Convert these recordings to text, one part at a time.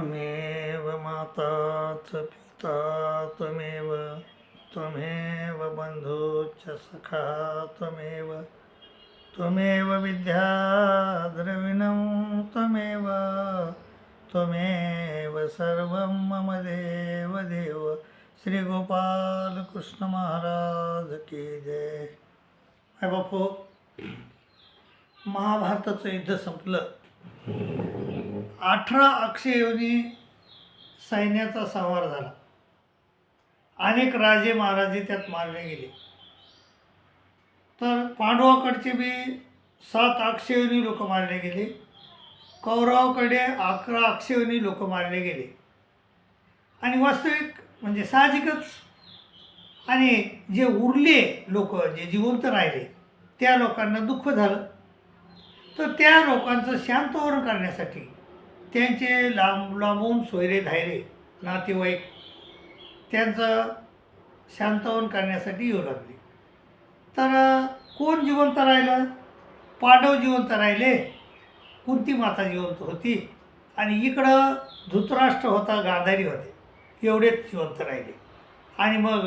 त्वमेव माता च पिता त्वमेव त्वमेव बन्धुश्च सखा त्वमेव त्वमेव विद्या द्रविणं त्वमेव त्वमेव सर्वं मम देव देव। श्रीगोपालकृष्ण महाराज की जय। बापू महाभारताचं युद्ध संपलं. अठरा अक्षयोनी सैन्याचा संहार झाला. अनेक राजे महाराजे त्यात मारले गेले. तर पांडवाकडचे बी सात अक्षयोनी लोक मारले गेले. कौरवाकडे अकरा अक्षयोनी लोक मारले गेले. आणि वास्तविक म्हणजे साहजिकच आणि जे उरले लोक जे जिवंत राहिले त्या लोकांना दुःख झालं. तर त्या लोकांचं शांतवरण करण्यासाठी त्यांचे लांब लांबून सोयरे धायरे नातेवाईक त्यांचं शांतवन करण्यासाठी येऊ लागले. तर कोण जिवंत राहिलं? पांडव जिवंत राहिले. कुंती माता जिवंत होती. आणि इकडं धृतराष्ट्र होता गांधारी होते. एवढेच जिवंत राहिले. आणि मग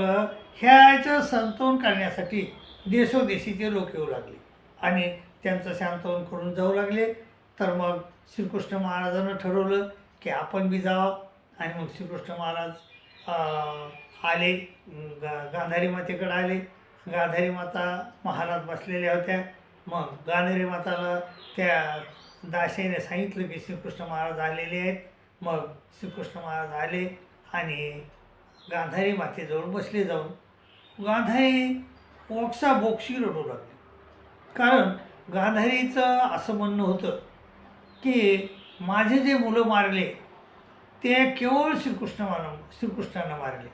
ह्याचं संतवन करण्यासाठी देशोदेशीचे लोक येऊ लागले. आणि त्यांचं शांतवन करून जाऊ लागले. तर मग श्रीकृष्ण महाराजांना ठरवलं की आपण बी जावं. आणि मग श्रीकृष्ण महाराज आले गा गांधारी मातेकडे आले. गांधारी माता महाराज बसलेल्या होत्या. मग गांधारी माताला त्या दाशेने सांगितलं की श्रीकृष्ण महाराज आलेले आहेत. मग श्रीकृष्ण महाराज आले आणि गांधारी मातेजवळ बसले जाऊन. गांधारी ओक्सा बोक्षी रडू लागले. कारण गांधारीचं असं म्हणणं होतं की माझे जे मुलं मारले ते केवळ श्रीकृष्ण मान श्रीकृष्णानं मारले.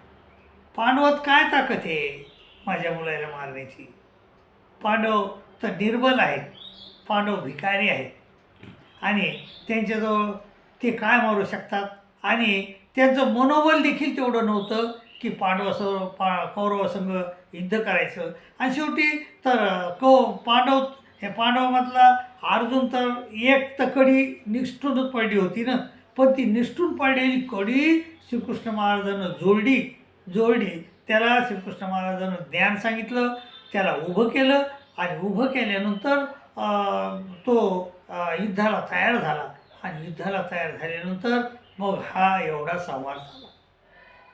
पांडवात काय ताकद आहे माझ्या मुलाला मारण्याची? पांडव तर निर्बल आहेत पांडव भिकारी आहेत. आणि त्यांच्याजवळ ते काय मारू शकतात? आणि त्यांचं मनोबल देखील तेवढं नव्हतं की पांडवासं पा कौरवासंग युद्ध करायचं. आणि शेवटी तर कौ पांडव हे पांडवामधला अर्जुन तर एक तर कडी निष्ठूनच पडली होती ना. पण ती निष्ठून पडलेली कडी श्रीकृष्ण महाराजानं जोडली. जोडली. त्याला श्रीकृष्ण महाराजांना ज्ञान सांगितलं. त्याला उभं केलं. आणि उभं केल्यानंतर तो युद्धाला तयार झाला. आणि युद्धाला तयार झाल्यानंतर मग हा एवढा संवाद झाला.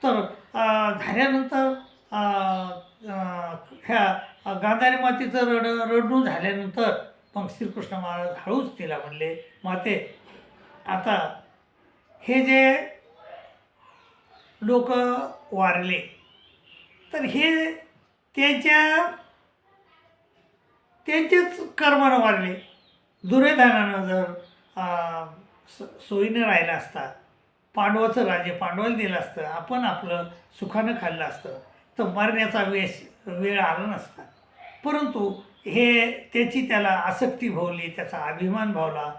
तर झाल्यानंतर गांधारी मातेचं रड रडणू झाल्यानंतर मग श्रीकृष्ण महाराज हळूच तिला म्हणले माते आता हे जे लोक वारले तर हे त्यांच्या त्यांचेच कर्मानं वारले. दुर्योधनानं जर स- सोयीनं राहिला असता पांडवाचं राज्य पांडवाला दिलं असतं आपण आपलं सुखानं खाल्लं असतं तर मरण्याचा वेश वेळ आला नसता. परंतु हे त्याची त्याला आसक्ती भावली त्याचा अभिमान भावला.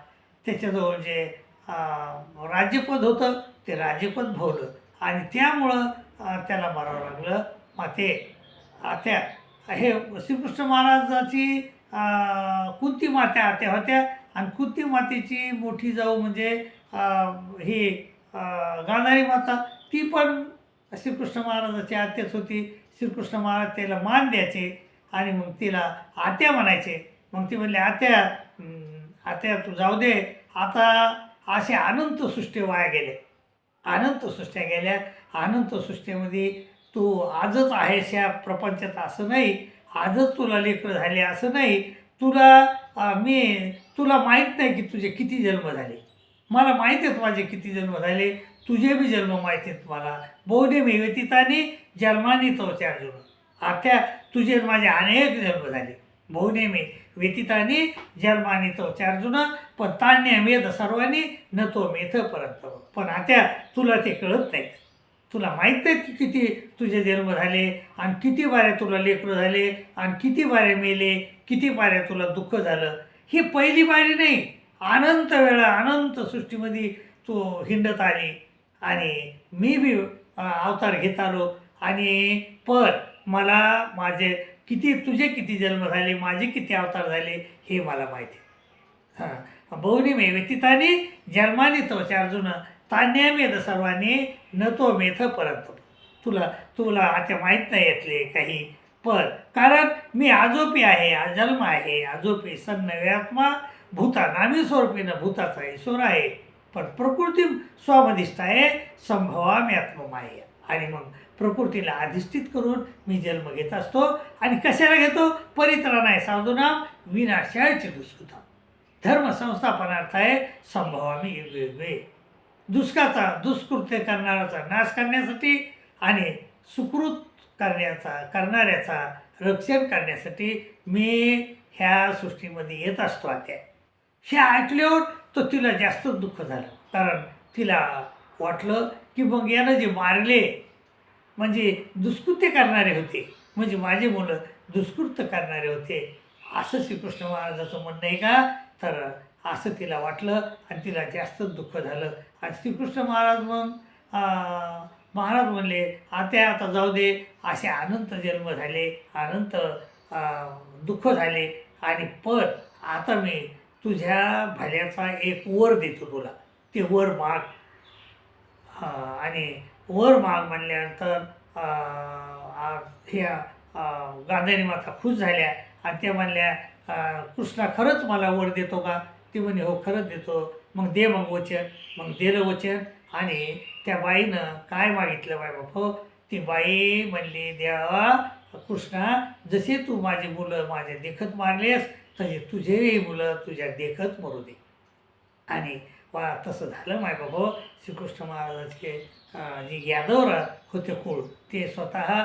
त्याच्याजवळ जे राज्यपद होतं ते राज्यपद भावलं. आणि त्यामुळं त्याला मारावं लागलं. माते आत्या हे श्रीकृष्ण महाराजाची कुंती मात्या आत्या होत्या. आणि कुंती मातेची मोठी जाऊ म्हणजे ही गांधारी माता. ती पण श्रीकृष्ण महाराजाची आत्याच होती. श्रीकृष्ण महाराज त्याला मान द्यायचे. आणि मग तिला आत्या म्हणायचे. मग ती म्हणले आत्या आत्या तू जाऊ दे. आता असे अनंत सृष्टी वाया गेले. अनंत सृष्ट्या गेल्या. अनंत सृष्टीमध्ये तू आजच आहेस या प्रपंचात असं नाही. आजच तुला लेकरं झाले असं नाही. तुला मी तुला माहीत नाही की तुझे किती जन्म झाले. मला माहीत आहेत माझे किती जन्म झाले. तुझे बी जन्म माहीत आहेत मला. बहुने मी व्यतीताने जन्माने तो अर्जुन. आत्या तुझे माझे अनेक जन्म झाले. बहुने मी व्यतीताने जन्माने तो चार्जुन पण तान्य मेद सर्वांनी न तो मेथ परत पण आता तुला ते कळत नाहीत. तुला माहीत नाही की किती तुझे जन्म झाले आणि किती बाऱ्या तुला लेकरं झाले आणि किती बाऱ्या मेले किती बाऱ्या तुला दुःख झालं. ही पहिली बारी नाही. अनंत वेळा अनंत सृष्टीमध्ये तू हिंडत आली. आणि मी बी अवतार घेत आलो. आणि पण मला माझे किती तुझे किती जन्म झाले माझे किती अवतार झाले हे मला माहिती हां. बहुनी मे व्यतीताने जन्माने तोच अर्जुन तान्यामेद सर्वांनी न तो मेथ परत. तुला तुला आता माहीत नाही येतले काही पण कारण मी आजोपी आहे अजन्म आहे आजोपी सन्न सन्नव्यात्मा भूता नामी स्वरूपीनं भूताचा ईश्वर आहे. पण प्रकृती स्वामधिष्ठ आहे संभवामी आत्ममाय आणि मग प्रकृतीला अधिष्ठित करून मी जन्म घेत असतो. आणि कशाला घेतो? परित्राणाय साधूनाम विनाशायचे दुष्कृता. धर्म संस्थापनार्थ आहे संभवामी युगे युगे दुष्काचा दुष्कृत्य करणाऱ्याचा नाश करण्यासाठी आणि सुकृत करण्याचा करणाऱ्याचा रक्षण करण्यासाठी मी ह्या सृष्टीमध्ये येत असतो आता हे ऐकल्यावर तर तिला जास्त दुःख झालं. कारण तिला वाटलं की मग यानं जे मारले म्हणजे दुष्कृत्य करणारे होते म्हणजे माझे मुलं दुष्कृत्य करणारे होते असं श्रीकृष्ण महाराजाचं म्हणणं आहे का? तर असं तिला वाटलं आणि तिला जास्त दुःख झालं. आणि श्रीकृष्ण महाराज मग महाराज म्हणले आता आता जाऊ दे असे अनंत जन्म झाले अनंत दुःख झाले आणि पण आता मी तुझ्या भल्याचा एक वर देतो तुला. ते वर माग. आणि वर माग म्हणल्यानंतर ह्या गांधारी माता खुश झाल्या आणि त्या म्हणल्या कृष्णा खरंच मला वर देतो का? ती म्हणे हो खरंच देतो. मग दे मग वचन. मग दिलं वचन आणि त्या बाईनं काय मागितलं बाय बाप? ती बाई म्हणली देवा कृष्णा जसे तू माझी मुलं माझ्या देखत मारलेस तसे तुझेही मुलं तुझ्या देखत मरू दे. आणि वा तसं झालं माय बाबा. श्रीकृष्ण महाराजाचे जे यादव होते कुळ ते स्वतः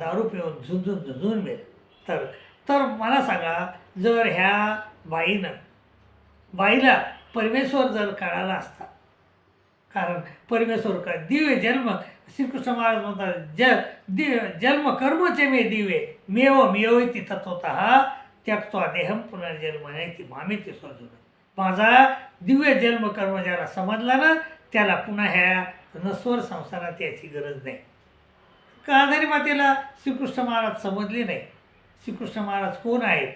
दारू पिऊन झुंजून झुंजून मिळेल तर तर मला सांगा जर ह्या बाईनं बाईला परमेश्वर जर कळाला असता कारण परमेश्वर का दिव्य जन्म श्रीकृष्ण महाराज म्हणतात ज दि जन्म कर्मचे मे दिवे मेव मेवती तत्वतः त्यक्त्वा देहम पुनर्जन्म नाही ती मामी ती स्वजून माझा दिव्य जन्म कर्म ज्याला समजला ना त्याला पुन्हा ह्या नस्वर संसारात याची गरज नाही. काधारी मातेला श्रीकृष्ण महाराज समजले नाही? श्रीकृष्ण महाराज कोण आहेत?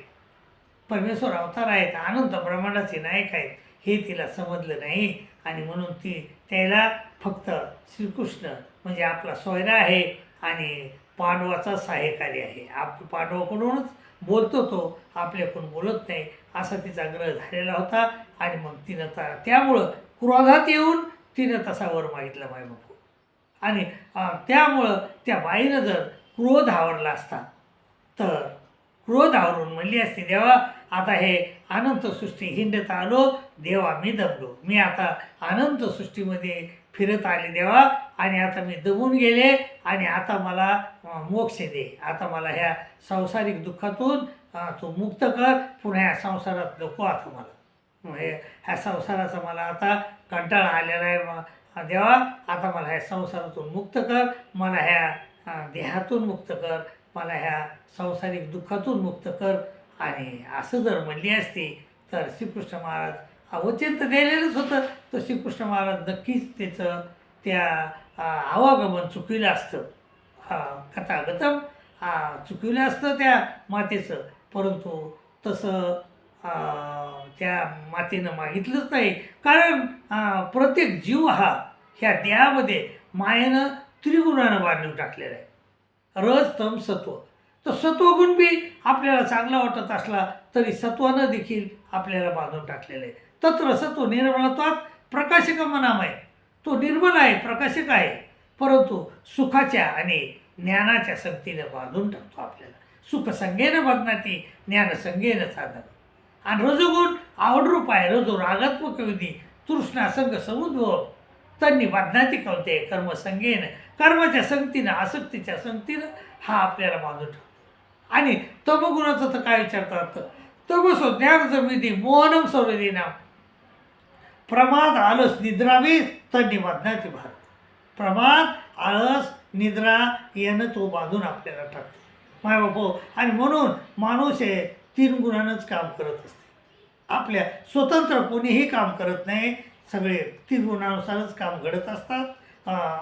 परमेश्वर अवतार आहेत आनंद ब्रह्मांडाचे नायक आहेत हे तिला समजलं नाही. आणि म्हणून ती त्याला फक्त श्रीकृष्ण म्हणजे आपला सोयरा आहे आणि पांडवाचा सहाय्यकारी आहे. आप पांडवाकडूनच बोलतो तो आपल्याकडून बोलत नाही असा तिचा ग्रह झालेला होता. आणि मग तिनं ता त्यामुळं क्रोधात येऊन तिनं तसा वर मागितला माय बापू आणि त्यामुळं त्या बाईनं जर क्रोध आवरला असता तर क्रोध आवरून म्हणली असती देवा आता हे अनंत सृष्टी हिंडत आलो देवा मी दमलो मी आता अनंत सृष्टीमध्ये फिरत आले देवा. आणि आता मी दमून गेले. आणि आता मला मोक्ष दे. आता मला ह्या सांसारिक दुःखातून तू मुक्त कर. पुन्हा ह्या संसारात नको आता मला. हे ह्या संसाराचा मला आता कंटाळा आलेला आहे मग देवा. आता मला ह्या संसारातून मुक्त कर. मला ह्या देहातून मुक्त कर. मला ह्या संसारिक दुःखातून मुक्त कर. आणि असं जर म्हणली असती तर श्रीकृष्ण महाराज वचन तर दिलेलंच होतं. तर श्रीकृष्ण महाराज नक्कीच त्याचं त्या आवागमन चुकविलं असतं. कथागतम अं, चुकविलं असतं त्या मातेचं. परंतु तसं त्या मातेनं मागितलंच नाही. कारण प्रत्येक जीव हा ह्या देहामध्ये मायेनं त्रिगुणानं बांधून टाकलेला आहे. रस तम सत्व. तर सत्वगुण बी आपल्याला चांगला वाटत असला तरी सत्वानं देखील आपल्याला बांधून टाकलेलं आहे. तत्र सत्व निर्मळत्वात प्रकाशक मनाम आहे तो निर्मल आहे प्रकाशक आहे. परंतु सुखाच्या आणि ज्ञानाच्या संगतीनं बांधून टाकतो आपल्याला. सुख संगेनं बदनाती ज्ञान संगेनं साधन आणि रजोगुण आवडरूप आहे. रजो रागात्मक विधी तृष्णा संघ समुद्भव त्यांनी बांधनाती कळते कर्म संगेनं कर्माच्या संगतीनं आसक्तीच्या संगतीनं हा आपल्याला बांधून टाकतो. आणि तमगुणाचं तर काय विचारतात तमसो ज्ञान विधी मोहनम सौरदीना प्रमाद आळस निद्रावी तर बांधण्याची भारत. प्रमाद आळस निद्रा यानं तो बांधून आपल्याला टाकतो. माय बापो आणि म्हणून माणूस हे तीन गुणानंच काम करत असते. आपल्या स्वतंत्र कोणीही काम करत नाही सगळे तीन गुणानुसारच काम घडत असतात.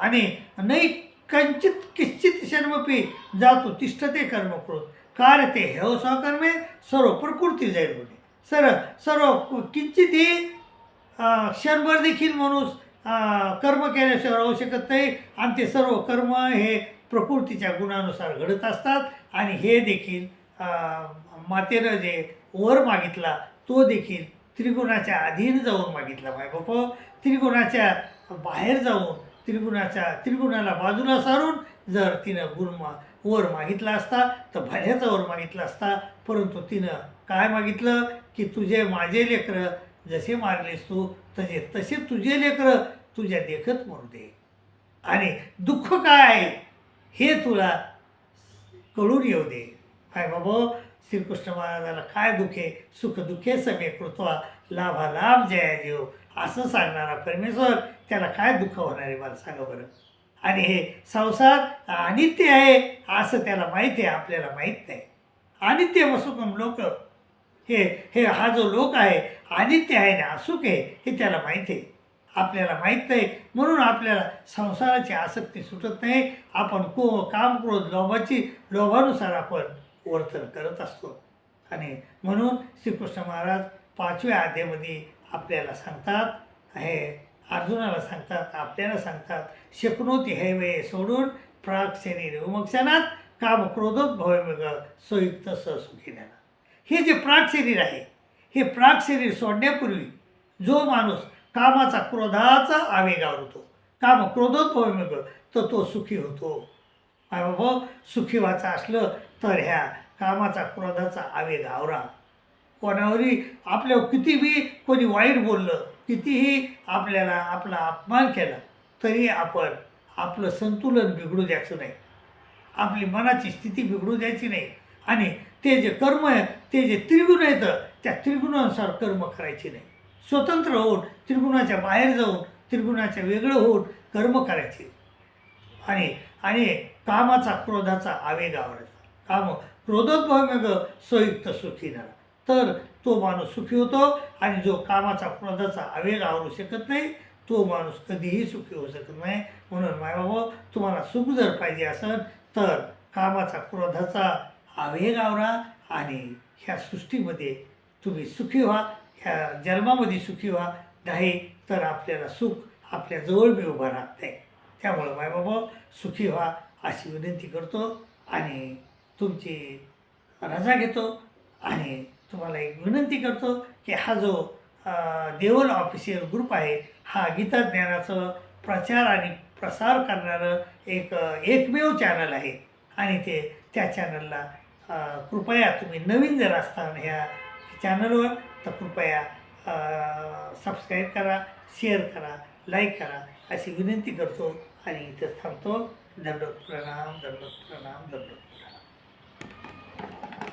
आणि नाही कंचित किश्चित शर्मपी जातो तिष्ठते कर्मकृत कार्य ते हेव सहकर्मे सर्व प्रकृती जाईल म्हणे. सर्व सर्व किंचितही क्षणभर देखील माणूस कर्म केल्याशिवाय राहू शकत नाही. आणि ते सर्व कर्म हे प्रकृतीच्या गुणानुसार घडत असतात. आणि हे देखील मातेनं जे वर मागितला तो देखील त्रिगुणाच्या अधीन जाऊन मागितला माय बाप. त्रिगुणाच्या बाहेर जाऊन त्रिगुणाच्या त्रिगुणाला बाजूला सारून जर तिनं गुण मा वर मागितला असता तर भल्याचा वर मागितला असता परंतु तिनं काय मागितलं? की तुझे माझे लेकरं जसे मारलेस तू तसे तसे तुझे लेकरं तुझ्या देखत मरू दे. आणि दुःख काय? आहे हे तुला कळून येऊ दे. काय बाबा श्रीकृष्ण महाराजाला काय दुखे? सुख दुखे समे कृत्वा. लाभा लाभ जया देव असं सांगणारा परमेश्वर त्याला काय दुःख होणार आहे मला सांगा बरं. आणि हे संसार अनित्य आहे असं त्याला माहिती आहे आपल्याला माहीत नाही. अनित्य वसुकम लोक हे हे हा जो लोक आहे अनित्य आहे ना असुक आहे हे त्याला माहीत आहे. आपल्याला माहीत नाही म्हणून आपल्याला संसाराची आसक्ती सुटत नाही. आपण को काम क्रोध लोभाची लोभानुसार आपण वर्तन करत असतो. आणि म्हणून श्रीकृष्ण महाराज पाचव्या अध्यामध्ये आपल्याला सांगतात हे अर्जुनाला सांगतात आपल्याला सांगतात शक्नोती हे वे सोडून प्राग शरीर विमोक्षणात काम क्रोधोत भवमेग संयुक्त सहसुखी हे जे प्राग शरीर आहे हे प्राग शरीर सोडण्यापूर्वी जो माणूस कामाचा क्रोधाचा आवेग आवडतो काम क्रोधोद्भवमेग तर तो सुखी होतो. बाबा सुखी व्हायचं असलं तर ह्या कामाचा क्रोधाचा आवेग आवरा. कोणावरही आपल्या कितीही कोणी वाईट बोललं कितीही आपल्याला आपला अपमान केला तरी आपण आपलं संतुलन बिघडू द्यायचं नाही. आपली मनाची स्थिती बिघडू द्यायची नाही. आणि ते जे कर्म आहे ते जे त्रिगुण येतं त्या त्रिगुणानुसार कर्म करायचे नाही. स्वतंत्र होऊन त्रिगुणाच्या बाहेर जाऊन त्रिगुणाच्या वेगळं होऊन कर्म करायचे. आणि आणि कामाचा क्रोधाचा आवेग आवडायचा काम क्रोधोद्भवमेग संयुक्त सुखी झाला तर तो माणूस सुखी होतो आणि जो कामाचा क्रोधाचा आवेग आवरू शकत नाही तो माणूस कधीही सुखी होऊ शकत नाही. म्हणून मायबाबा तुम्हाला सुख जर पाहिजे असेल तर कामाचा क्रोधाचा आवेग आवरा आणि ह्या सृष्टीमध्ये तुम्ही सुखी व्हा ह्या जन्मामध्ये सुखी व्हा. नाही तर आपल्याला सुख आपल्याजवळ मी बी राहत नाही. त्यामुळं मायबाबा सुखी व्हा अशी विनंती करतो आणि तुमची रजा घेतो आणि तुम्हाला एक विनंती करतो की हा जो देवल ऑफिशियल ग्रुप आहे हा गीता ज्ञानाचं प्रचार आणि प्रसार करणारं एक एकमेव चॅनल आहे. आणि ते त्या चॅनलला कृपया तुम्ही नवीन जर असताल ह्या चॅनलवर तर कृपया सबस्क्राईब करा शेअर करा लाईक करा. अशी विनंती करतो आणि इथं थांबतो. दंडोत प्रणाम दंडोत प्रणाम दंडोत प्रणाम